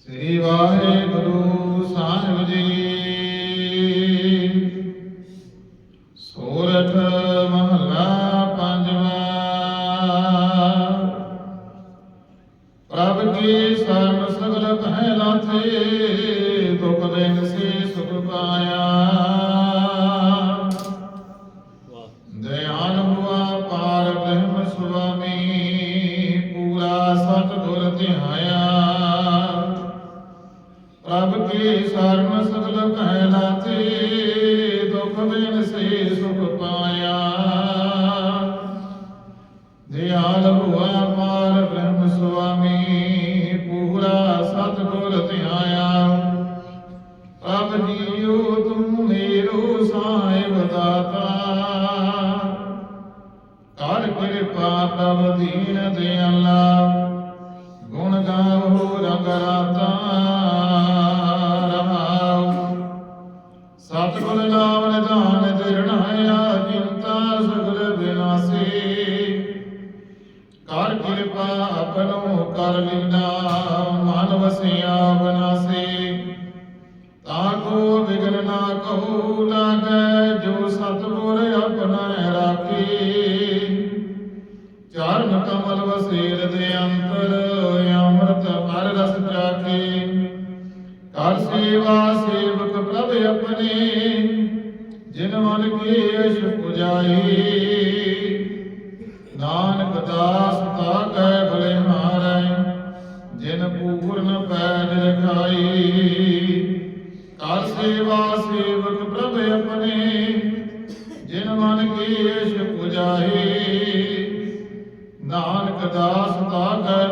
ਸ੍ਰੀ ਵਾਹਿਗੁਰੂ ਸਾਹਿਬ ਜੀ। ਸੋਰਠ ਮਹਲਾ ਪੰਜਵਾਂ। ਪ੍ਰਭ ਕੀ ਸਰਨ ਸਗਲ ਪਹਿ ਲਾਥੇ, ਦੁਖ ਦੇਨ ਸੇ ਸੁਖ ਪਾਇਆ। ਸਰਨ ਸਗਲ ਕਹਿ ਲਾਥੇ ਦੁਖ ਦੇਨ ਸੇ ਸੁਖ ਪਾਇਆ ਦਿਆਲ ਹੁਆ ਪਾਰ ਬ੍ਰਹਮ ਸੁਆਮੀ ਪੂਰਾ ਸਤ ਗੁਰ ਧਿਆਇਆ ਪ੍ਰਭ ਜੀਉ ਤੂੰ ਮੇਰੋ ਸਾਹਿਬ ਦਾਤਾ ਕਰ ਕਿਰਪਾ ਪ੍ਰਭ ਦੀਨ ਦਿਆਲਾ ਗੁਣ ਗਾਵੋ ਰੰਗ ਰਾਤਾ। ਕਰ ਕਿਰਪਾ ਆਪਣੋ ਕਰ ਲੀਨਾ ਮਨ ਵਸਿਆ ਬਨਾਸੀ। ਤਾਂ ਕੋ ਵਿਗਨ ਨਾ ਕਹੂ ਲਾਗੈ ਜੋ ਸਤਿਗੁਰ ਆਪਣਾ ਰਾਖੀ। ਚਰਨ ਕਮਲ ਵਸੇਲ ਦੇ ਅੰਤਰ, ਅੰਮ੍ਰਿਤ ਹਰ ਰਸ ਚਾਖੀ। ਕਰ ਸੇਵਾ ਸੇਵਕ ਪ੍ਰਭ ਆਪਣੇ, ਜਿਨ ਮਨ ਕੀ ਅਸ਼ ਪੁਜਾਈ ਨਾਨਕ ਦਾਸ ਪੂਰਨ ਪੈਰ ਰਖਾਈ। ਕਰ ਸੇਵਾ ਸੇਵਕ ਪ੍ਰਭ ਆਪਣੇ, ਜਿਨ ਮਨ ਕੀ ਅਸ਼ ਪੁਜਾਈ। ਨਾਨਕ ਦਾਸ ਤਾ ਕਰ